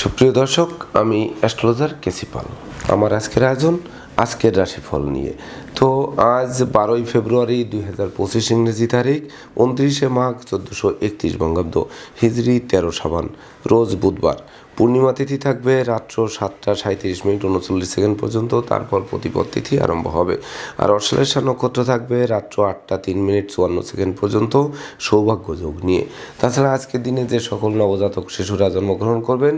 সুপ্রিয় দর্শক, আমি অ্যাস্ট্রোলজার কেসিপাল আমার আজকের আয়োজন আজকের রাশিফল নিয়ে। তো আজ বারোই ফেব্রুয়ারি দুই হাজার পঁচিশ ইংরেজি তারিখ, উনত্রিশে মাঘ চোদ্দোশো একত্রিশ বঙ্গাব্দ হিজড়ি তেরো সাবান, রোজ বুধবার। পূর্ণিমা তিথি থাকবে রাত্র সাতটা সাঁত্রিশ মিনিট উনচল্লিশ সেকেন্ড পর্যন্ত, তারপর প্রতিপদ তিথি আরম্ভ হবে। আর অশ্লেষা নক্ষত্র থাকবে রাত্র আটটা তিন মিনিট চুয়ান্ন সেকেন্ড পর্যন্ত, সৌভাগ্য যোগ নিয়ে। তাছাড়া আজকের দিনে যে সকল নবজাতক শিশুরা জন্মগ্রহণ করবেন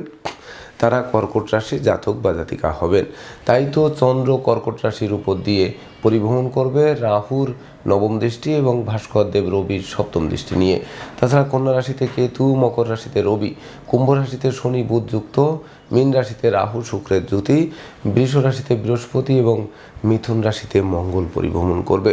তারা কর্কট রাশি জাতক বা জাতিকা হবেন। তাই তো চন্দ্র কর্কট রাশির উপর দিয়ে পরিভ্রমণ করবে রাহুর নবম দৃষ্টি এবং ভাস্কর দেব রবির সপ্তম দৃষ্টি নিয়ে। তাছাড়া কন্যা রাশিতে কেতু, মকর রাশিতে রবি, কুম্ভ রাশিতে শনি বুধ যুক্ত মীন রাশিতে রাহু, শুক্রের জ্যোতি, বৃষ রাশিতে বৃহস্পতি এবং মিথুন রাশিতে মঙ্গল পরিভ্রমণ করবে।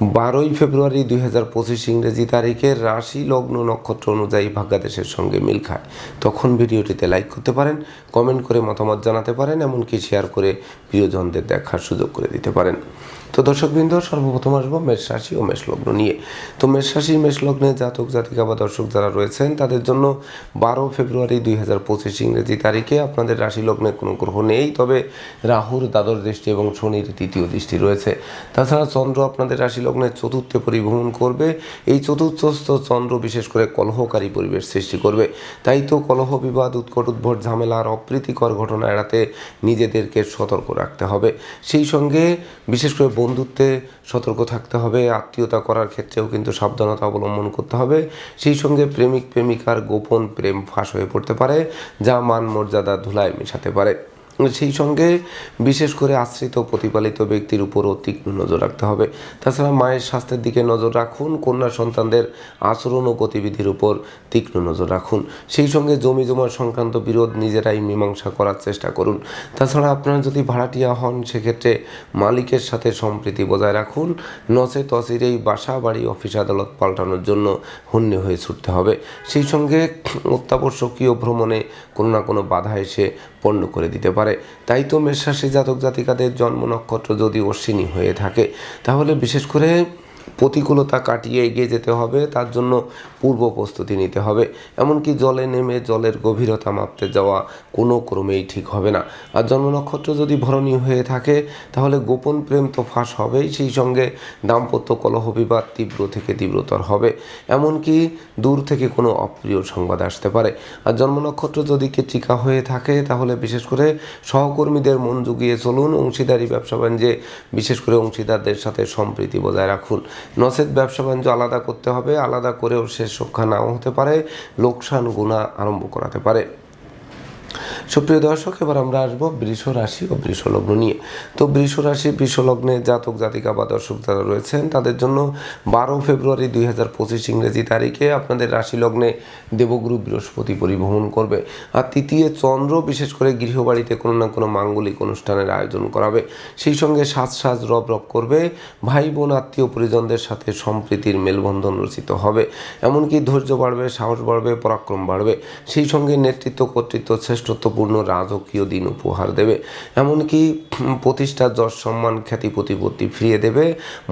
বারোই ফেব্রুয়ারি দুই হাজার পঁচিশ ইংরেজি তারিখে রাশি লগ্ন নক্ষত্র অনুযায়ী ভাগ্যাদেশের সঙ্গে মিল খায়। তখন ভিডিওটিতে লাইক করতে পারেন কমেন্ট করে মতামত জানাতে পারেন, এমনকি শেয়ার করে প্রিয়জনদের দেখার সুযোগ করে দিতে পারেন। তো দর্শকবৃন্দ, সর্বপ্রথম আসব মেষ রাশি ও মেষ লগ্ন নিয়ে। তো মেষ রাশি, মেষ লগ্নে জাতক, জাতিকা বা দর্শক যারা রয়েছেন, তাদের জন্য বারো ফেব্রুয়ারি দুই হাজার পঁচিশ ইংরেজি তারিখে আপনাদের রাশি লগ্নে কোনো গ্রহ নেই, তবে রাহুর দ্বাদশ দৃষ্টি এবং শনির তৃতীয় দৃষ্টি রয়েছে। তাছাড়া চন্দ্র আপনাদের রাশি লগ্নের চতুর্থে পরিভ্রমণ করবে। এই চতুর্থস্থ চন্দ্র বিশেষ করে কলহকারী পরিবেশ সৃষ্টি করবে। তাই তো কলহ বিবাদ, উৎকট উদ্ভট, ঝামেলা আর অপ্রীতিকর ঘটনা এড়াতে নিজেদেরকে সতর্ক রাখতে হবে। সেই সঙ্গে বিশেষ করে বন্ধুত্বে সতর্ক থাকতে হবে, আত্মীয়তা করার ক্ষেত্রেও কিন্তু সাবধানতা অবলম্বন করতে হবে। সেই সঙ্গে প্রেমিক, প্রেমিকার গোপন প্রেম ফাঁস হয়ে পড়তে পারে, যা মান মর্যাদা ধুলায় মেশাতে পারে। সেই সঙ্গে বিশেষ করে আশ্রিত প্রতিপালিত ব্যক্তির উপরও তীক্ষ্ণ নজর রাখতে হবে। তাছাড়া মায়ের স্বাস্থ্যের দিকে নজর রাখুন, কন্যা সন্তানদের আচরণ ও গতিবিধির উপর তীক্ষ্ণ নজর রাখুন। সেই সঙ্গে জমি জমা সংক্রান্ত বিরোধ নিজেরাই মীমাংসা করার চেষ্টা করুন। তাছাড়া আপনারা যদি ভাড়াটিয়া হন, সেক্ষেত্রে মালিকের সাথে সম্প্রীতি বজায় রাখুন। নচে তসিরেই বাসা, বাড়ি, অফিস, আদালত পাল্টানোর জন্য হন্যে হয়ে ছুটতে হবে। সেই সঙ্গে অত্যাবশ্যকীয় ভ্রমণে কোনো না কোনো বাধা এসে পণ্য করে দিতে পারে। তাই তো মেষরাশি জাতক জাতিকাদের জন্ম নক্ষত্র যদি অশ্বিনী হয়ে থাকে, তাহলে বিশেষ করে প্রতিকূলতা কাটিয়ে এগিয়ে যেতে হবে, তার জন্য পূর্ব প্রস্তুতি নিতে হবে। এমনকি জলে নেমে জলের গভীরতা মাপতে যাওয়া কোনো ক্রমেই ঠিক হবে না। আর জন্ম নক্ষত্র যদি ভরণীয় হয়ে থাকে, তাহলে গোপন প্রেম তো ফাঁস হবেই, সেই সঙ্গে দাম্পত্য কলহ বিবাদ তীব্র থেকে তীব্রতর হবে। এমনকি দূর থেকে কোনো অপ্রিয় সংবাদ আসতে পারে। আর জন্ম নক্ষত্র যদি কেচিকা হয়ে থাকে, তাহলে বিশেষ করে সহকর্মীদের মন জুগিয়ে চলুন, অংশীদারি ব্যবসা বাণিজ্যে বিশেষ করে অংশীদারদের সাথে সম্প্রীতি বজায় রাখুন। নচেত ব্যবসা বাণিজ্য আলাদা করতে হবে, আলাদা করেও শেষ রক্ষা নাও হতে পারে, লোকসান গুণা আরম্ভ করাতে পারে। সুপ্রিয় দর্শক, এবার আমরা আসব বৃষ রাশি ও বৃষ লগ্ন নিয়ে। তো বৃষ রাশি, বৃষ লগ্নে জাতক, জাতিকা বা দর্শক যারা রয়েছেন, তাদের জন্য বারো ফেব্রুয়ারি দুই হাজার পঁচিশ ইংরেজি তারিখে আপনাদের রাশি লগ্নে দেবগুরু বৃহস্পতি পরিভ্রমণ করবে। আর তৃতীয় চন্দ্র, বিশেষ করে গৃহবাড়িতে কোনো না কোনো মাঙ্গলিক অনুষ্ঠানের আয়োজন করাবে। সেই সঙ্গে সাজ সাজ রব রব করবে। ভাই বোন আত্মীয় পরিজনদের সাথে সম্প্রীতির মেলবন্ধন রচিত হবে। এমনকি ধৈর্য বাড়বে, সাহস বাড়বে, পরাক্রম বাড়বে। সেই সঙ্গে নেতৃত্ব, কর্তৃত্ব শ্রেষ্ঠত্বপূর্ণ রাজকীয় দিন উপহার দেবে। এমনকি প্রতিষ্ঠা যশ সম্মান খ্যাতি প্রতিপত্তি ফিরিয়ে দেবে।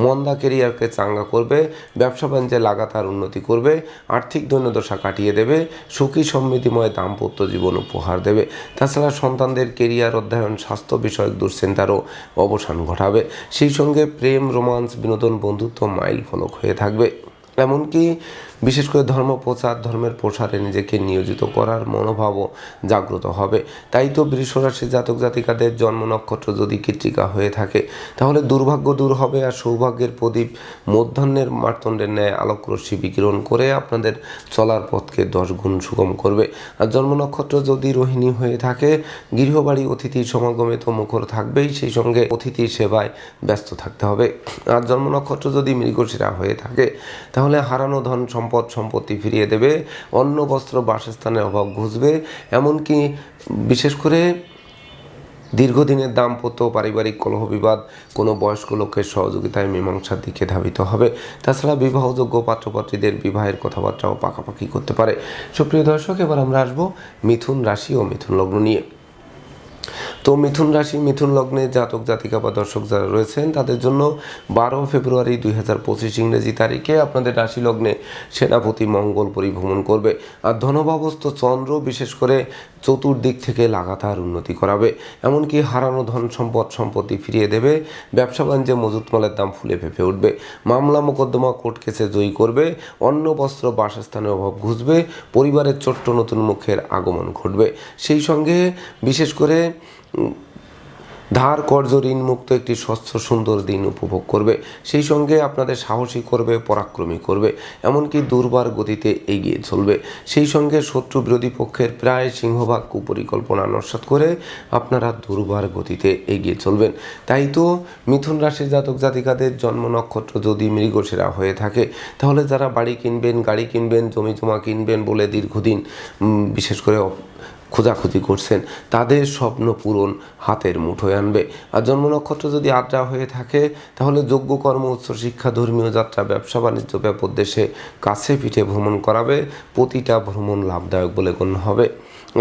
মন্দা কেরিয়ারকে চাঙ্গা করবে। ব্যবসা বাণিজ্যে লাগাতার উন্নতি করবে। আর্থিক দৈন্যদশা কাটিয়ে দেবে। সুখী সমৃদ্ধিময় দাম্পত্য জীবন উপহার দেবে। তাছাড়া সন্তানদের কেরিয়ার অধ্যয়ন, স্বাস্থ্য বিষয়ক দুশ্চিন্তারও অবসান ঘটাবে। সেই সঙ্গে প্রেম, রোমান্স, বিনোদন, বন্ধুত্ব মাইল ফলক হয়ে থাকবে। এমনকি বিশেষ করে ধর্ম প্রচার, ধর্মের প্রসারে নিজেকে নিয়োজিত করার মনোভাবও জাগ্রত হবে। তাই তো বৃষরাশি জাতক জাতিকাদের জন্ম নক্ষত্র যদি কৃত্রিকা হয়ে থাকে, তাহলে দুর্ভাগ্য দূর হবে আর সৌভাগ্যের প্রদীপ মধ্যাহ্নের মার্তণ্ডের ন্যায় আলোক রশ্মি বিকিরণ করে আপনাদের চলার পথকে দশ গুণ সুগম করবে। আর জন্ম নক্ষত্র যদি রোহিণী হয়ে থাকে, গৃহবাড়ি, অতিথি সমাগমে তো মুখর থাকবেই, সেই সঙ্গে অতিথি সেবায় ব্যস্ত থাকতে হবে। আর জন্ম নক্ষত্র যদি মৃগশিরা হয়ে থাকে, তাহলে হারানো ধন সম্পদ সম্পদ সম্পত্তি ফিরিয়ে দেবে, অন্ন, বস্ত্র, বাসস্থানের অভাব ঘুষবে, এমনকি বিশেষ করে দীর্ঘদিনের দাম্পত্য পারিবারিক কলহ বিবাদ কোনো বয়স্ক লোকের সহযোগিতায় মীমাংসার দিকে ধাবিত হবে। তাছাড়া বিবাহযোগ্য পাত্রপাত্রীদের বিবাহের কথাবার্তাও পাকাপাকি করতে পারে। সুপ্রিয় দর্শক, এবার আমরা আসব মিথুন রাশি ও মিথুন লগ্ন নিয়ে। তো মিথুন রাশি, মিথুন লগ্নে জাতক, জাতিকা বা দর্শক যারা রয়েছেন, তাদের জন্য বারো ফেব্রুয়ারি দুই হাজার পঁচিশ ইংরেজি তারিখে আপনাদের রাশি লগ্নে সেনাপতি মঙ্গল পরিভ্রমণ করবে। আর ধনভাবস্থ চন্দ্র বিশেষ করে চতুর্দিক থেকে লাগাতার উন্নতি করাবে। এমনকি হারানো ধন সম্পদ, সম্পত্তি ফিরিয়ে দেবে। ব্যবসা বাণিজ্যে মজুত মালের দাম ফুলে ফেঁপে উঠবে। মামলা মোকদ্দমা কোর্ট কেসে জয়ী করবে। অন্ন, বস্ত্র, বাসস্থানের অভাব ঘুষবে। পরিবারের ছোট্ট নতুন মুখের আগমন ঘটবে। সেই সঙ্গে বিশেষ করে ধার, কর্জ ঋণ মুক্ত একটি স্বচ্ছ, সুন্দর দিন উপভোগ করবে। সেই সঙ্গে আপনাদের সাহসী করবে, পরাক্রমী করবে, এমনকি দুর্বার গতিতে এগিয়ে চলবে। সেই সঙ্গে শত্রু বিরোধী পক্ষের প্রায় সিংহভাগ কুপরিকল্পনা নস্বাত করে আপনারা দুর্বার গতিতে এগিয়ে চলবেন। তাই তো মিথুন রাশির জাতক জাতিকাদের জন্ম নক্ষত্র যদি মৃগসেরা হয়ে থাকে, তাহলে যারা বাড়ি কিনবেন, গাড়ি কিনবেন জমি জমা কিনবেন বলে দীর্ঘদিন বিশেষ করে খোঁজাখুঁজি করছেন, তাদের স্বপ্ন পূরণ হাতের মুঠোয় আনবে। আর জন্ম নক্ষত্র যদি আড্ডা হয়ে থাকে, তাহলে যোগ্য কর্ম উচ্চ শিক্ষা, ধর্মীয় যাত্রা, ব্যবসা, বাণিজ্য, ব্যাপক দেশে কাছে পিঠে ভ্রমণ করাবে, প্রতিটা ভ্রমণ লাভদায়ক বলে গণ্য হবে।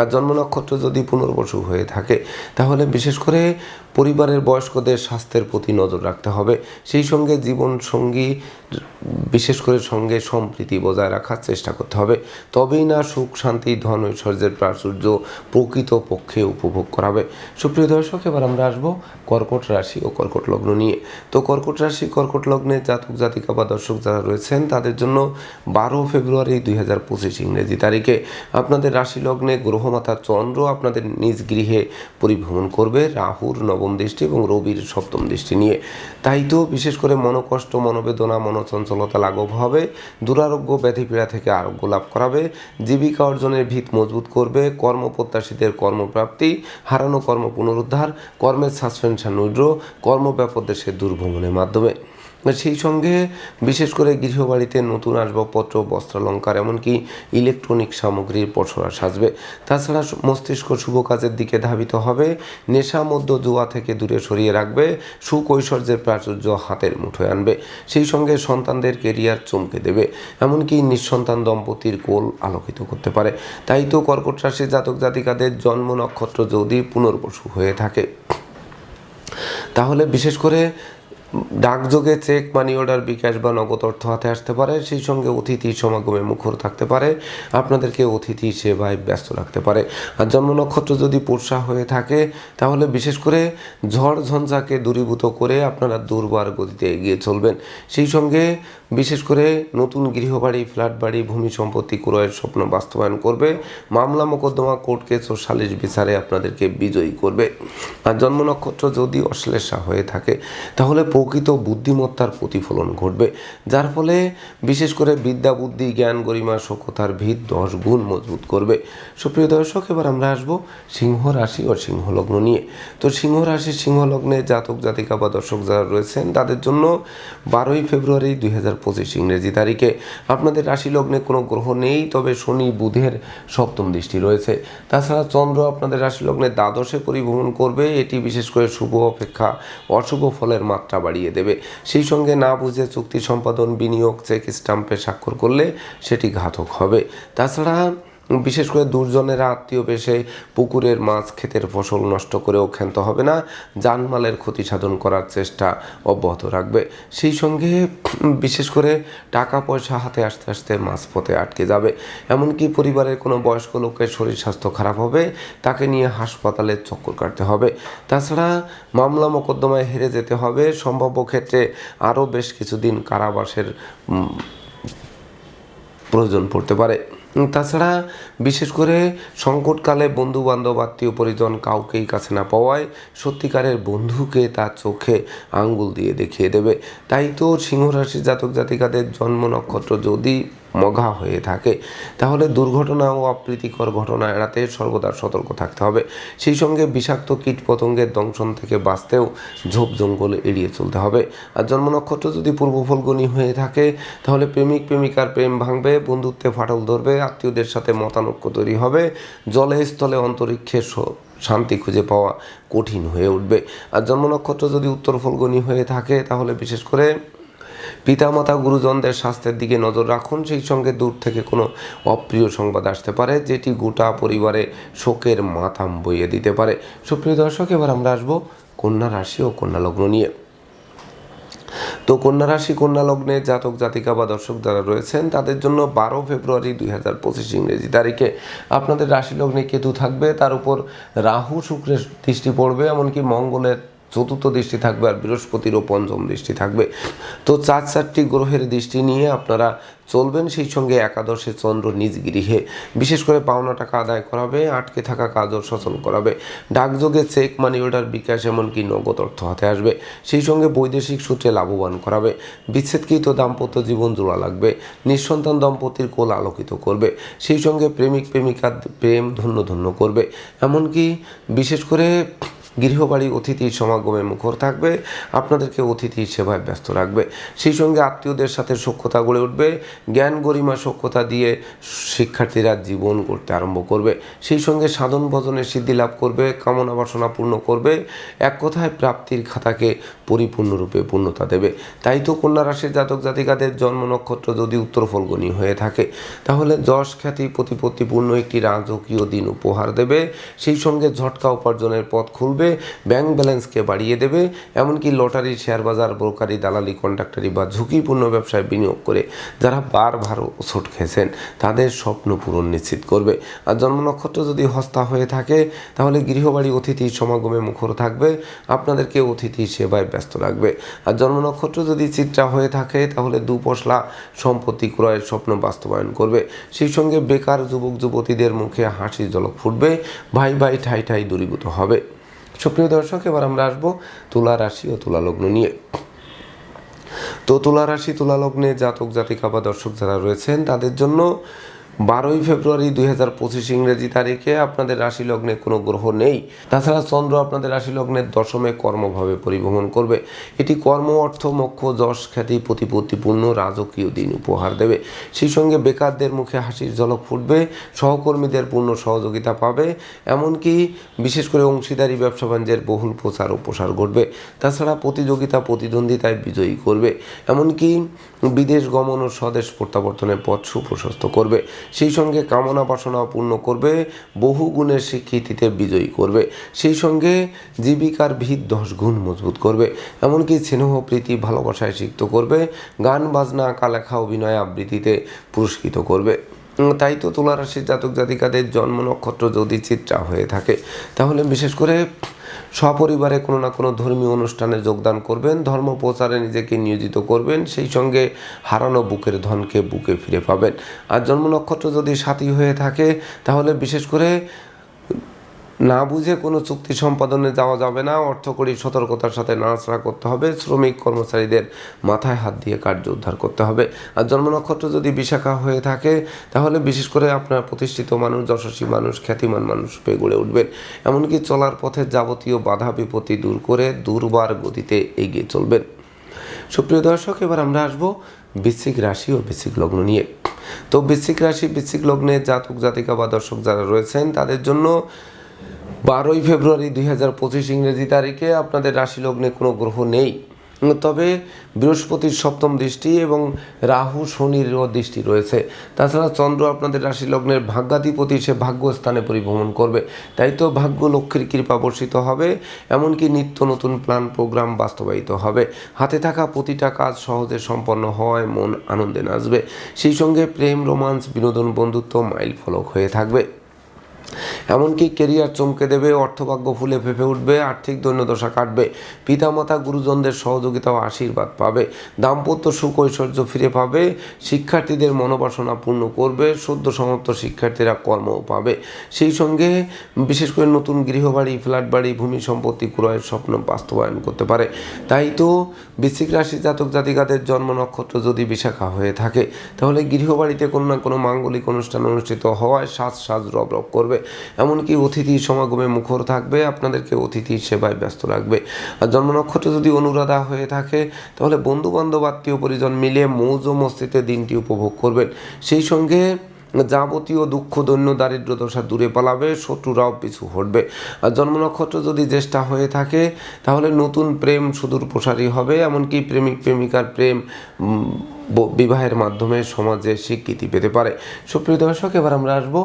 আর জন্ম নক্ষত্র যদি পুনর্বসু হয়ে থাকে, তাহলে বিশেষ করে পরিবারের বয়স্কদের স্বাস্থ্যের প্রতি নজর রাখতে হবে। সেই সঙ্গে জীবন সঙ্গী বিশেষ করে সঙ্গে সম্প্রীতি বজায় রাখার চেষ্টা করতে হবে। তবেই না সুখ, শান্তি, ধন, ঐশ্বর্যের প্রাচুর্য প্রকৃত পক্ষে উপভোগ করাবে। সুপ্রিয় দর্শক, এবার আমরা আসব কর্কট রাশি ও কর্কট লগ্ন নিয়ে। তো কর্কট রাশি, কর্কট লগ্নে জাতক, জাতিকা বা দর্শক যারা রয়েছেন, তাদের জন্য বারো ফেব্রুয়ারি দুই হাজার পঁচিশ ইংরেজি তারিখে আপনাদের রাশি লগ্নে গ্রহমাতা চন্দ্র আপনাদের নিজ গৃহে পরিভ্রমণ করবে। রাহুর নবম দৃষ্টি এবং রবির সপ্তম দৃষ্টি নিয়ে। তাই তো বিশেষ করে মনোকষ্ট, মনোবেদনা, মনোচঞ্চলতা লাঘব হবে, দুরারোগ্য, ব্যাধিপীড়া থেকে আরোগ্য লাভ করাবে, জীবিকা অর্জনের ভিত মজবুত করবে কর্মপ্রত্যাশীদের কর্মপ্রাপ্তি, হারানো কর্ম পুনরুদ্ধার, কর্মের সাসপেনশন উইড্র কর্মব্যাপদেশের দুর্ভ্রমণের মাধ্যমে। সেই সঙ্গে বিশেষ করে গৃহবাড়িতে নতুন আসবাবপত্র, বস্ত্রালঙ্কার, এমনকি ইলেকট্রনিক সামগ্রীর পসরা সাজবে। তাছাড়া মস্তিষ্ক শুভ কাজের দিকে ধাবিত হবে, নেশা মধ্য জুয়া থেকে দূরে সরিয়ে রাখবে সুখ ঐশ্বর্যের প্রাচুর্য হাতের মুঠোয় আনবে, সেই সঙ্গে সন্তানদের কেরিয়ার চমকে দেবে, এমনকি নিঃসন্তান দম্পতির কোল আলোকিত করতে পারে। তাই তো কর্কট রাশির জাতক জাতিকাদের জন্ম নক্ষত্র যদি পুনর্বসু হয়ে থাকে। তাহলে বিশেষ করে ডাকযোগে চেক, মানি অর্ডার, বিকাশ বা নগদ অর্থ হাতে আসতে পারে, সেই সঙ্গে অতিথি সমাগমে মুখর থাকতে পারে, আপনাদেরকে অতিথি সেবায় ব্যস্ত রাখতে পারে। আর জন্ম নক্ষত্র যদি পোষা হয়ে থাকে, তাহলে বিশেষ করে ঝড় ঝঞ্ঝাকে দূরীভূত করে আপনারা দুর্বার গতিতে এগিয়ে চলবেন। সেই সঙ্গে বিশেষ করে নতুন গৃহবাড়ি, ফ্ল্যাট বাড়ি, ভূমি সম্পত্তি ক্রয়ের স্বপ্ন বাস্তবায়ন করবে, মামলা মোকদ্দমা, কোর্ট কেস ও সালিশ বিচারে আপনাদেরকে বিজয়ী করবে। আর জন্ম নক্ষত্র যদি অশ্লেষা হয়ে থাকে, তাহলে প্রকৃত বুদ্ধিমত্তার প্রতিফলন ঘটবে, যার ফলে বিশেষ করে বিদ্যা, বুদ্ধি, জ্ঞান, গরিমা সক্ষতার ভিত দশ গুণ মজবুত করবে। সুপ্রিয় দর্শক, এবার আমরা আসব সিংহ রাশি ও সিংহ লগ্ন নিয়ে। তো সিংহ রাশি সিংহ লগ্নে জাতক, জাতিকা বা দর্শক যারা রয়েছেন, তাদের জন্য বারোই ফেব্রুয়ারি দুই হাজার পঁচিশ ইংরেজি তারিখে। আপনাদের রাশি লগ্নে কোনো গ্রহ নেই, তবে শনি, বুধের সপ্তম দৃষ্টি রয়েছে। তাছাড়া চন্দ্র আপনাদের রাশি লগ্নে দ্বাদশে পরিভ্রমণ করবে, এটি বিশেষ করে শুভ অপেক্ষা, অশুভ ফলের মাত্রা বাড়িয়ে দেবে। সেই সঙ্গে না বুঝে চুক্তি সম্পাদন বিনিয়োগ চেক স্টাম্পে স্বাক্ষর করলে সেটি ঘাতক হবে। তাছাড়া বিশেষ করে দুর্জনেরা আত্মীয় বেশে পুকুরের মাছ ক্ষেতের ফসল নষ্ট করেও ক্ষান্ত হবে না, জানমালের ক্ষতি সাধন করার চেষ্টা অব্যাহত রাখবে। সেই সঙ্গে বিশেষ করে টাকা পয়সা হাতে আসতে আসতে মাঝপথে আটকে যাবে। এমনকি পরিবারের কোনো বয়স্ক লোকের শরীর স্বাস্থ্য খারাপ হবে, তাকে নিয়ে হাসপাতালে চক্কর কাটতে হবে। তাছাড়া মামলা মোকদ্দমায় হেরে যেতে হবে। সম্ভাব্য ক্ষেত্রে আরও বেশ কিছুদিন কারাবাসের প্রয়োজন পড়তে পারে। তাছাড়া বিশেষ করে সংকটকালে বন্ধু বান্ধব আত্মীয় পরিজন কাউকেই কাছে না পাওয়ায় সত্যিকারের বন্ধুকে তার চোখে আঙ্গুল দিয়ে দেখিয়ে দেবে। তাই তো সিংহরাশি জাতক জাতিকাদের জন্ম নক্ষত্র যদি মঘা হয়ে থাকে। তাহলে দুর্ঘটনা ও অপ্রীতিকর ঘটনা এড়াতে সর্বদা সতর্ক থাকতে হবে। সেই সঙ্গে বিষাক্ত কীট পতঙ্গের দংশন থেকে বাঁচতেও ঝোপ জঙ্গল এড়িয়ে চলতে হবে। আর জন্ম নক্ষত্র যদি পূর্ব ফলগুনি হয়ে থাকে, তাহলে প্রেমিক, প্রেমিকার প্রেম ভাঙবে, বন্ধুত্বে ফাটল ধরবে, আত্মীয়দের সাথে মতানৈক্য তৈরি হবে জলে স্থলে অন্তরিক্ষে শান্তি খুঁজে পাওয়া কঠিন হয়ে উঠবে। আর জন্ম নক্ষত্র যদি উত্তর ফলগুনি হয়ে থাকে, তাহলে বিশেষ করে পিতামাতা গুরুজনদের স্বাস্থ্যের দিকে নজর রাখুন। সেই সঙ্গে দূর থেকে কোনো অপ্রিয় সংবাদ আসতে পারে, যেটি গোটা পরিবারে শোকের মাথাম বইয়ে দিতে পারে। সুপ্রিয় দর্শক, এবার আমরা আসব কন্যা রাশি ও কন্যা লগ্ন নিয়ে। তো কন্যা রাশি, কন্যা লগ্নে জাতক, জাতিকা বা দর্শক যারা রয়েছেন, তাদের জন্য বারো ফেব্রুয়ারি দুই হাজার পঁচিশ ইংরেজি তারিখে আপনাদের রাশি লগ্নে কেতু থাকবে। তার উপর রাহু, শুক্রের দৃষ্টি পড়বে, এমনকি মঙ্গলের চতুর্থ দৃষ্টি থাকবে আর বৃহস্পতিরও পঞ্চম দৃষ্টি থাকবে। তো চার চারটি গ্রহের দৃষ্টি নিয়ে আপনারা চলবেন, সেই সঙ্গে একাদশে চন্দ্র নিজ গৃহে। বিশেষ করে পাওনা টাকা আদায় করাবে, আটকে থাকা কাজও সচল করাবে। ডাকযোগে চেক মানি অর্ডার, বিকাশ এমনকি নগদ অর্থ হাতে আসবে। সেই সঙ্গে বৈদেশিক সূত্রে লাভবান করাবে। বিচ্ছেদকৃত দাম্পত্য জীবন জোড়া লাগবে। নিঃসন্তান দম্পতির কোল আলোকিত করবে। সেই সঙ্গে প্রেমিক প্রেমিকার প্রেম ধন্য ধন্য করবে। এমনকি বিশেষ করে গৃহবাড়ি অতিথির সমাগমে মুখর থাকবে, আপনাদেরকে অতিথির সেবায় ব্যস্ত রাখবে। সেই সঙ্গে আত্মীয়দের সাথে সখ্যতা গড়ে উঠবে, জ্ঞান গরিমা সখ্যতা দিয়ে শিক্ষার্থীরা জীবন করতে আরম্ভ করবে। সেই সঙ্গে সাধন ভজনের সিদ্ধি লাভ করবে, কামনা বাসনা পূর্ণ করবে, এক কথায় প্রাপ্তির খাতাকে পরিপূর্ণরূপে পূর্ণতা দেবে। তাই তো কন্যা রাশির জাতক জাতিকাদের জন্ম নক্ষত্র যদি উত্তর ফলগণী হয়ে থাকে, তাহলে যশ খ্যাতি প্রতিপত্তিপূর্ণ একটি রাজকীয় দিন উপহার দেবে। সেই সঙ্গে ঝটকা উপার্জনের পথ খুলবে ব্যাংক ব্যালেন্সকে বাড়িয়ে দেবে, এমনকি লটারি শেয়ার বাজার ব্রোকারি দালালি কন্ট্রাক্টারি বা ঝুঁকিপূর্ণ ব্যবসায় বিনিয়োগ করে যারা বারবার ওষুধ খেয়েছেন, তাদের স্বপ্ন পূরণ নিশ্চিত করবে। আর জন্ম নক্ষত্র যদি হস্তা হয়ে থাকে, তাহলে গৃহবাড়ি অতিথির সমাগমে মুখর থাকবে, আপনাদেরকে অতিথি সেবায় ব্যস্ত রাখবে। আর জন্ম নক্ষত্র যদি চিত্রা হয়ে থাকে, তাহলে দুপশলা সম্পত্তি ক্রয়ের স্বপ্ন বাস্তবায়ন করবে। সেই সঙ্গে বেকার যুবক যুবতীদের মুখে হাসি জলক ফুটবে, ভাই ভাই ঠাই ঠাই দূরীভূত হবে। সুপ্রিয় দর্শক, এবার আমরা আসব তুলা রাশি ও তুলা লগ্ন নিয়ে। তো তুলা রাশি, তুলা লগ্নে জাতক, জাতিকা বা দর্শক যারা রয়েছেন, তাদের জন্য বারোই ফেব্রুয়ারি দুই হাজার পঁচিশ ইংরেজি তারিখে আপনাদের রাশি লগ্নে কোনো গ্রহ নেই। তাছাড়া চন্দ্র আপনাদের রাশি লগ্নের দশমে কর্মভাবে পরিবহন করবে। এটি কর্ম, অর্থ, মোক্ষ, যশ, খ্যাতি, প্রতিপত্তিপূর্ণ, রাজকীয় দিন উপহার দেবে। সেই সঙ্গে বেকারদের মুখে হাসির ঝলক ফুটবে, সহকর্মীদের পূর্ণ সহযোগিতা পাবে, এমনকি বিশেষ করে অংশীদারি, ব্যবসা বাণিজ্যের বহুল প্রচার ও প্রসার ঘটবে। তাছাড়া প্রতিযোগিতা, প্রতিদ্বন্দ্বিতায় বিজয়ী করবে। এমনকি বিদেশ গমন ও স্বদেশ প্রত্যাবর্তনের পথ সুপ্রশস্ত করবে। সেই সঙ্গে কামনা বাসনা পূর্ণ করবে, বহু গুণের স্বীকৃতিতে বিজয়ী করবে। সেই সঙ্গে জীবিকার ভিত দশ গুণ মজবুত করবে। এমনকি স্নেহ, প্রীতি, ভালোবাসায় সিক্ত করবে। গান, বাজনা আঁকা লেখা অভিনয় আবৃত্তিতে পুরস্কৃত করবে। তাই তো তুলা রাশির জাতক জাতিকাদের জন্ম নক্ষত্র যদি চিত্রা হয়ে থাকে, তাহলে বিশেষ করে সপরিবারে কোনো না কোনো ধর্মীয় অনুষ্ঠানে যোগদান করবেন, ধর্ম প্রচারে নিজেকে নিয়োজিত করবেন, সেই সঙ্গে হারানো বুকের ধনকে বুকে ফিরে পাবেন। আর জন্ম নক্ষত্র যদি সাথী হয়ে থাকে, তাহলে বিশেষ করে না বুঝে কোনো চুক্তি সম্পাদনে যাওয়া যাবে না। অর্থকরী সতর্কতার সাথে নাড়াচাড়া করতে হবে। শ্রমিক কর্মচারীদের মাথায় হাত দিয়ে কার্য উদ্ধার করতে হবে। আর জন্ম নক্ষত্র যদি বিশাখা হয়ে থাকে, তাহলে বিশেষ করে আপনার প্রতিষ্ঠিত মানুষ, যশস্বী মানুষ, খ্যাতিমান মানুষ পেয়ে গড়ে উঠবেন। এমনকি চলার পথে যাবতীয় বাধা, বিপত্তি দূর করে দুর্বার গতিতে এগিয়ে চলবেন। সুপ্রিয় দর্শক, এবার আমরা আসব বৃশ্চিক রাশি ও বৃশ্চিক লগ্ন নিয়ে। তো বৃশ্চিক রাশি, বৃশ্চিক লগ্নে জাতক, জাতিকা বা দর্শক যারা রয়েছেন, তাদের জন্য বারোই ফেব্রুয়ারি দুই হাজার পঁচিশ ইংরেজি তারিখে আপনাদের রাশি লগ্নে কোনো গ্রহ নেই। তবে বৃহস্পতির সপ্তম দৃষ্টি এবং রাহু শনিরও দৃষ্টি রয়েছে। তাছাড়া চন্দ্র আপনাদের রাশি লগ্নের ভাগ্যাধিপতি সে ভাগ্যস্থানে পরিভ্রমণ করবে। তাই তো ভাগ্য লক্ষ্মীর কৃপা বর্ষিত হবে, এমনকি নিত্য নতুন প্ল্যান প্রোগ্রাম বাস্তবায়িত হবে। হাতে থাকা প্রতিটা কাজ সহজে সম্পন্ন হওয়ায় মন আনন্দে নাচবে। সেই সঙ্গে প্রেম, রোমান্স, বিনোদন, বন্ধুত্ব মাইল ফলক হয়ে থাকবে। এমনকি কেরিয়ার চমকে দেবে, অর্থভাগ্য ফুলে ফেঁপে উঠবে, আর্থিক দৈন্যদশা কাটবে। পিতামাতা, গুরুজনদের সহযোগিতা ও আশীর্বাদ পাবে। দাম্পত্য সুখ ঐশ্বর্য ফিরে পাবে, শিক্ষার্থীদের মনোবাসনা পূর্ণ করবে, সদ্য সমাপ্ত শিক্ষার্থীরা কর্মও পাবে। সেই সঙ্গে বিশেষ করে নতুন গৃহবাড়ি ফ্ল্যাট বাড়ি ভূমি সম্পত্তি ক্রয়ের স্বপ্ন বাস্তবায়ন করতে পারে। তাই তো বৃশ্চিক রাশি জাতক জাতিকাদের জন্ম নক্ষত্র যদি বিশাখা হয়ে থাকে, তাহলে গৃহবাড়িতে কোনো না কোনো মাঙ্গলিক অনুষ্ঠান অনুষ্ঠিত হওয়ায় সাজ সাজ রব রব করবে। এমনকি অতিথি সমাগমে মুখর থাকবে, আপনাদেরকে অতিথি সেবায় ব্যস্ত রাখবে। আর জন্ম নক্ষত্র যদি অনুরাধা হয়ে থাকে, তাহলে বন্ধু বান্ধব আত্মীয় পরিজন মিলে মৌজ মস্তিতে দিনটি উপভোগ করবেন। সেই সঙ্গে যাবতীয় দুঃখ, দৈন্য, দারিদ্র দশা দূরে পালাবে, শত্রুরাও পিছু হটবে। আর জন্ম নক্ষত্র যদি জ্যেষ্ঠা হয়ে থাকে, তাহলে নতুন প্রেম সুদূর প্রসারী হবে। এমনকি প্রেমিক, প্রেমিকার প্রেম বিবাহের মাধ্যমে সমাজে স্বীকৃতি পেতে পারে। সুপ্রিয় দর্শক, এবার আমরা আসব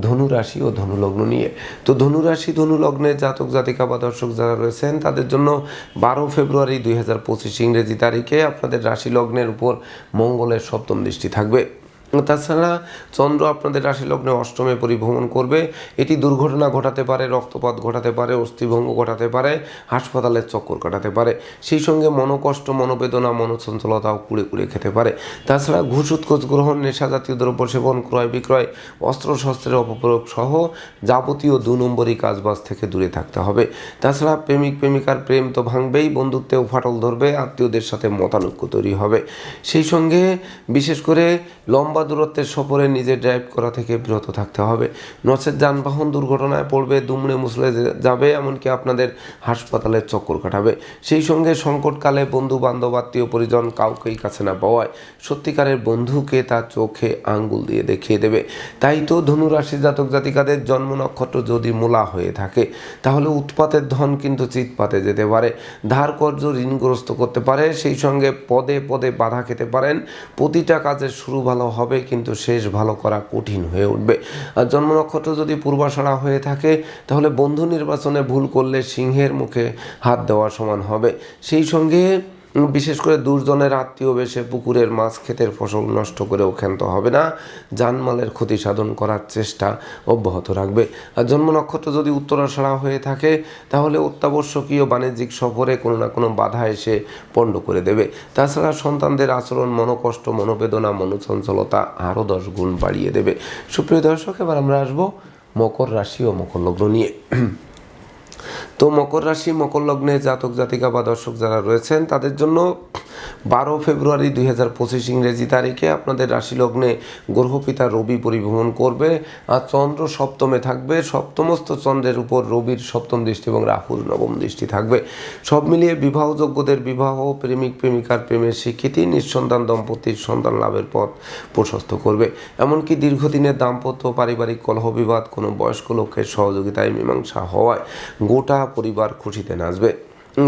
ধনু রাশি ও ধনুলগ্ন নিয়ে। তো ধনু রাশি ধনু লগ্নে জাতক, জাতিকা বা দর্শক যারা রয়েছেন, তাদের জন্য বারো ফেব্রুয়ারি দুই হাজার পঁচিশ ইংরেজি তারিখে আপনাদের রাশি লগ্নের উপর মঙ্গলের সপ্তম দৃষ্টি থাকবে। তাছাড়া চন্দ্র আপনাদের রাশি লগ্নে অষ্টমে পরিভ্রমণ করবে। এটি দুর্ঘটনা ঘটাতে পারে, রক্তপাত ঘটাতে পারে, অস্থিভঙ্গ ঘটাতে পারে হাসপাতালের চক্কর কাটাতে পারে। সেই সঙ্গে মনোকষ্ট, মনোবেদনা, মনোচঞ্চলতাও কুড়ে কুড়ে খেতে পারে। তাছাড়া ঘুষ উৎকোচ গ্রহণ নেশা জাতীয় দ্রব্য সেবন, ক্রয় বিক্রয়, অস্ত্রশস্ত্রের অপপ্রয়োগ সহ যাবতীয় দু নম্বরই কাজবাজ থেকে দূরে থাকতে হবে। তাছাড়া প্রেমিক, প্রেমিকার প্রেম তো ভাঙবেই, বন্ধুত্বেও ফাটল ধরবে, আত্মীয়দের সাথে মতানৈক্য তৈরি হবে। সেই সঙ্গে বিশেষ করে লম্বা দূরত্বের সফরে নিজে ড্রাইভ করা থেকে বিরত থাকতে হবে। নচেত যানবাহন দুর্ঘটনায় পড়বে, দুমড়ে মুসলে যাবে, এমনকি আপনাদের হাসপাতালের চক্কর কাটাবে। সেই সঙ্গে সংকটকালে বন্ধু বান্ধব আত্মীয় পরিজন কাউকেই কাছে না পাওয়ায় সত্যিকারের বন্ধুকে তার চোখে আঙ্গুল দিয়ে দেখিয়ে দেবে। তাই তো ধনুরাশি জাতক জাতিকাদের জন্ম নক্ষত্র যদি মূলা হয়ে থাকে, তাহলে উৎপাতের ধন কিন্তু চিৎপাতে যেতে পারে। ধার কর্য ঋণগ্রস্ত করতে পারে, সেই সঙ্গে পদে পদে বাধা খেতে পারেন। প্রতিটা কাজের শুরু ভালো হবে। কিন্তু শেষ ভালো করা কঠিন হয়ে উঠবে। আর জন্ম নক্ষত্র যদি পূর্বাশাড়া হয়ে থাকে, তাহলে বন্ধু নির্বাচনে ভুল করলে সিংহের মুখে হাত দেওয়া সমান হবে। সেই সঙ্গে বিশেষ করে দুর্জনের আত্মীয় বেশে পুকুরের মাছ ক্ষেতের ফসল নষ্ট করেও ক্ষান্ত হবে না। জানমালের ক্ষতি সাধন করার চেষ্টা অব্যাহত রাখবে। আর জন্ম নক্ষত্র যদি উত্তরাষাড়া হয়ে থাকে, তাহলে অত্যাবশ্যকীয় বাণিজ্যিক সফরে কোনো না কোনো বাধা এসে পণ্ড করে দেবে। তাছাড়া সন্তানদের আচরণ, মনোকষ্ট, মনোবেদনা, মনোচঞ্চলতা আরও দশ গুণ বাড়িয়ে দেবে। সুপ্রিয় দর্শক, এবার আমরা আসব মকর রাশি ও মকর লগ্ন নিয়ে। তো মকর রাশি, মকর লগ্নে জাতক, জাতিকা বা দর্শক যারা রয়েছেন, তাদের জন্য বারো ফেব্রুয়ারি দুই হাজার পঁচিশ ইংরেজি তারিখে আপনাদের রাশি লগ্নে গ্রহপিতা রবি পরিভ্রমণ করবে। আর চন্দ্র সপ্তমে থাকবে। সপ্তমস্ত চন্দ্রের উপর রবির সপ্তম দৃষ্টি এবং রাহুর নবম দৃষ্টি থাকবে। সব মিলিয়ে বিবাহযোগ্যদের বিবাহ, প্রেমিক, প্রেমিকার প্রেমের স্বীকৃতি, নিঃসন্তান, দম্পতির সন্তান লাভের পথ প্রশস্ত করবে। এমনকি দীর্ঘদিনের দাম্পত্য পারিবারিক কলহ বিবাদ, কোনো বয়স্ক লোকের সহযোগিতায় মীমাংসা হওয়ায় গোটা পরিবার খুশিতে নাচবে।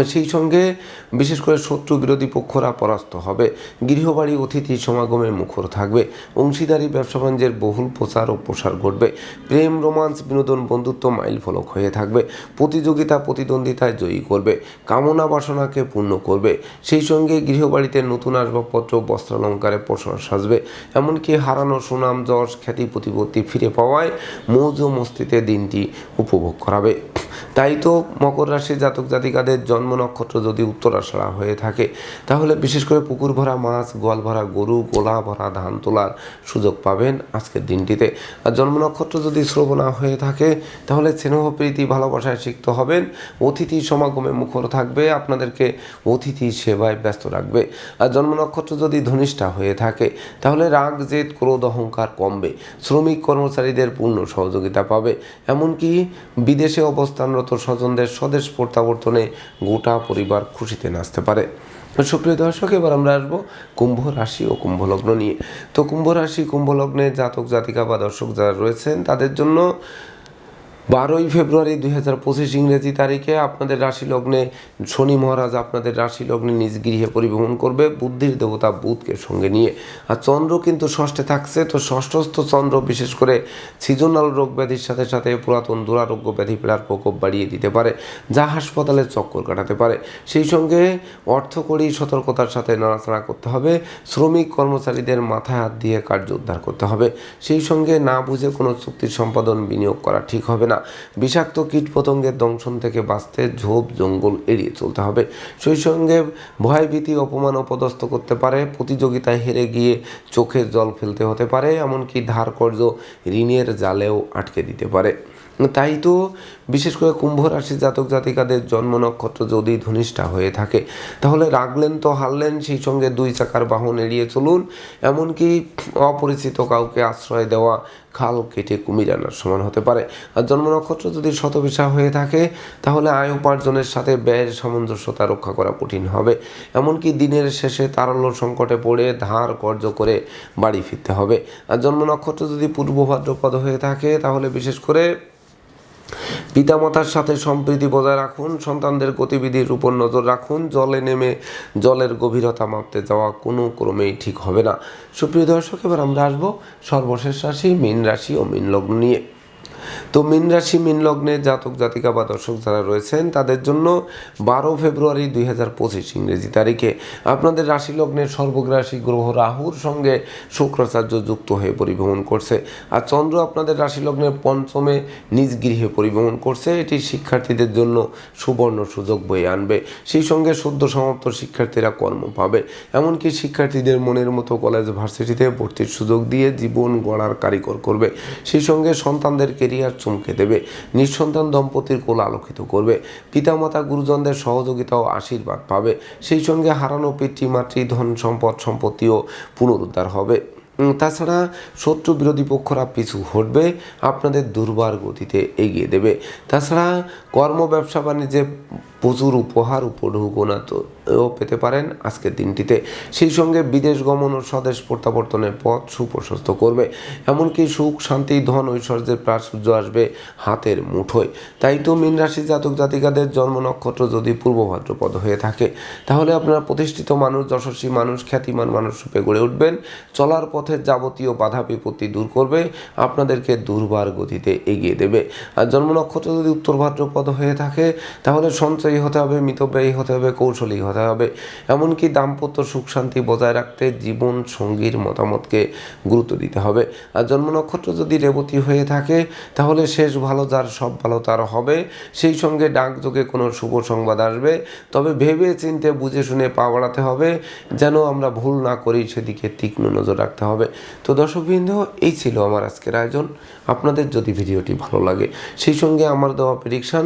সেই সঙ্গে বিশেষ করে শত্রু বিরোধী পক্ষরা পরাস্ত হবে। গৃহবাড়ি অতিথি সমাগমে মুখর থাকবে। অংশীদারি, ব্যবসা বাণিজ্যের বহুল প্রচার ও প্রসার ঘটবে। প্রেম, রোমান্স, বিনোদন, বন্ধুত্ব মাইল ফলক হয়ে থাকবে। প্রতিযোগিতা, প্রতিদ্বন্দ্বিতায় জয়ী করবে। কামনা বাসনাকে পূর্ণ করবে। সেই সঙ্গে গৃহবাড়িতে নতুন আসবাবপত্র, বস্ত্রালঙ্কারে প্রসার সাজবে। এমনকি হারানো সুনাম, যশ, খ্যাতি, প্রতিপত্তি ফিরে পাওয়ায় মৌজ মস্তিতে দিনটি উপভোগ করাবে। তাই তো মকর রাশির জাতক জাতিকাদের জন্ম নক্ষত্র যদি উত্তরাষাড়া হয়ে থাকে, তাহলে বিশেষ করে পুকুর ভরা মাছ, গোয়াল ভরা গরু, গোলা ভরা ধান তোলার সুযোগ পাবেন আজকের দিনটিতে। আর জন্ম নক্ষত্র যদি শ্রবণা হয়ে থাকে, তাহলে স্নেহ, প্রীতি, ভালোবাসায় সিক্ত হবেন। অতিথি সমাগমে মুখর থাকবে, আপনাদেরকে অতিথি সেবায় ব্যস্ত রাখবে। আর জন্ম নক্ষত্র যদি ধনিষ্ঠা হয়ে থাকে, তাহলে রাগ, জেদ, ক্রোধ, অহংকার কমবে। শ্রমিক কর্মচারীদের পূর্ণ সহযোগিতা পাবে। এমনকি বিদেশে অবস্থানরত স্বজনদের স্বদেশ প্রত্যাবর্তনে গোটা পরিবার খুশিতে নাচতে পারে। সুপ্রিয় দর্শক, এবার আমরা আসব কুম্ভ রাশি ও কুম্ভ লগ্ন নিয়ে। তো কুম্ভ রাশি, কুম্ভ লগ্নে জাতক, জাতিকা বা দর্শক যারা রয়েছেন, তাদের জন্য বারোই ফেব্রুয়ারি দুই হাজার পঁচিশ ইংরেজি তারিখে আপনাদের রাশি লগ্নে শনি মহারাজ আপনাদের রাশি লগ্নে নিজ গৃহে পরিভ্রমণ করবে, বুদ্ধির দেবতা বুধকে সঙ্গে নিয়ে। আর চন্দ্র কিন্তু ষষ্ঠে থাকছে, তো ষষ্ঠস্থ চন্দ্র বিশেষ করে সিজনাল রোগ ব্যাধির সাথে সাথে পুরাতন দুরারোগ্য ব্যাধি পীড়ার প্রকোপ বাড়িয়ে দিতে পারে, যা হাসপাতালে চক্কর কাটাতে পারে। সেই সঙ্গে অর্থকরী সতর্কতার সাথে নাড়াচাড়া করতে হবে, শ্রমিক কর্মচারীদের মাথায় হাত দিয়ে কার্য উদ্ধার করতে হবে। সেই সঙ্গে না বুঝে কোনো চুক্তির সম্পাদন বিনিয়োগ করা ঠিক হবে না। বিষাক্ত কীটপতঙ্গের দংশন থেকে বাঁচতে ঝোপ, জঙ্গল এড়িয়ে চলতে হবে। সেই সঙ্গে ভয়ভীতি অপমান অপদস্থ করতে পারে। প্রতিযোগিতায় হেরে গিয়ে চোখের জল ফেলতে হতে পারে, এমনকি ধার কর্য ঋণের জালেও আটকে দিতে পারে। তাই তো বিশেষ করে কুম্ভ রাশি জাতক জাতিকাদের জন্ম নক্ষত্র যদি ধনিষ্ঠা হয়ে থাকে, তাহলে রাগলেন তো হারলেন, সেই সঙ্গে দুই চাকার বাহন এড়িয়ে চলুন। এমনকি অপরিচিত কাউকে আশ্রয় দেওয়া খাল কেটে কুমির আনার সমান হতে পারে। আর জন্ম নক্ষত্র যদি শতবিশা হয়ে থাকে, তাহলে আয় উপার্জনের সাথে ব্যয়ের সামঞ্জস্যতা রক্ষা করা কঠিন হবে। এমনকি দিনের শেষে তারল্য সংকটে পড়ে ধার কর্য করে বাড়ি ফিরতে হবে। আর জন্ম নক্ষত্র যদি পূর্ব ভাদ্রপদ হয়ে থাকে, তাহলে বিশেষ করে পিতামাতার সাথে সম্প্রীতি বজায় রাখুন, সন্তানদের গতিবিধির উপর নজর রাখুন, জলে নেমে জলের গভীরতা মাপতে যাওয়া কোনো ক্রমেই ঠিক হবে না। সুপ্রিয় দর্শক, এবার আমরা আসব সর্বশেষ রাশি, মীন রাশি ও মীন লগ্ন নিয়ে। তো মীন রাশি, মীন লগ্নে জাতক, জাতিকা বা দর্শক যারা রয়েছেন, তাদের জন্য বারো ফেব্রুয়ারি দুই হাজার পঁচিশ ইংরেজি তারিখে আপনাদের রাশি লগ্নের সর্বগ্রাসী গ্রহ রাহুর সঙ্গে শুক্রাচার্য যুক্ত হয়ে পরিভ্রমণ করছে। আর চন্দ্র আপনাদের রাশি লগ্নের পঞ্চমে নিজ গৃহে পরিভ্রমণ করছে। এটি শিক্ষার্থীদের জন্য সুবর্ণ সুযোগ বয়ে আনবে। সেই সঙ্গে সদ্য সমাপ্ত শিক্ষার্থীরা কর্ম পাবে। এমনকি শিক্ষার্থীদের মনের মতো কলেজ, ভার্সিটিতে ভর্তির সুযোগ দিয়ে জীবন গড়ার কারিগর করবে। সেই সঙ্গে সন্তানদের কেরিয়ার চমকে দেবে। নিঃসন্তান দম্পতির কোল আলোকিত করবে। পিতামাতা গুরুজনদের সহযোগিতা ও আশীর্বাদ পাবে। সেই সঙ্গে হারানো পিতৃমাতৃ ধন সম্পদ, সম্পত্তিও পুনরুদ্ধার হবে। তাছাড়া শত্রু বিরোধী পক্ষরা পিছু হটবে। আপনাদের দুর্বার গতিতে এগিয়ে দেবে। তাছাড়া কর্ম ব্যবসা বাণিজ্যে প্রচুর উপহার উপঢৌকনা তো পেতে পারেন আজকের দিনটিতে। সেই সঙ্গে বিদেশ গমন ও স্বদেশ প্রত্যাবর্তনের পথ সুপ্রশস্ত করবে। এমনকি সুখ, শান্তি, ধন, ঐশ্বর্যের প্রাচুর্য আসবে হাতের মুঠোয়। তাই তো মীন রাশি জাতক জাতিকাদের জন্ম নক্ষত্র যদি পূর্ব ভাদ্রপদ হয়ে থাকে, তাহলে আপনারা প্রতিষ্ঠিত মানুষ, যশস্বী মানুষ, খ্যাতিমান মানুষ রূপে গড়ে উঠবেন। চলার পথের যাবতীয় বাধা বিপত্তি দূর করবে, আপনাদেরকে দুর্বার গতিতে এগিয়ে দেবে। আর জন্ম নক্ষত্র যদি উত্তর ভাদ্রপদ হয়ে থাকে, তাহলে সঞ্চয়ী হতে হবে, মিতব্যয়ী হতে হবে, কৌশলী হতে হবে। এমনকি দাম্পত্য সুখ শান্তি বজায় রাখতে জীবন সঙ্গীর মতামতকে গুরুত্ব দিতে হবে। আর জন্ম নক্ষত্র যদি রেবতী হয়ে থাকে, তাহলে শেষ ভালো যার, সব ভালো তার হবে। সেই সঙ্গে ডাকযোগে কোনো শুভ সংবাদ আসবে। তবে ভেবে চিনতে, বুঝে শুনে পা বাড়াতে হবে, যেন আমরা ভুল না করি, সেদিকে তীক্ষ্ণ নজর রাখতে হবে। তো দর্শকবৃন্দ, এই ছিল আমার আজকের আয়োজন। আপনাদের যদি ভিডিওটি ভালো লাগে, সেই সঙ্গে আমার দেওয়া প্রেডিকশন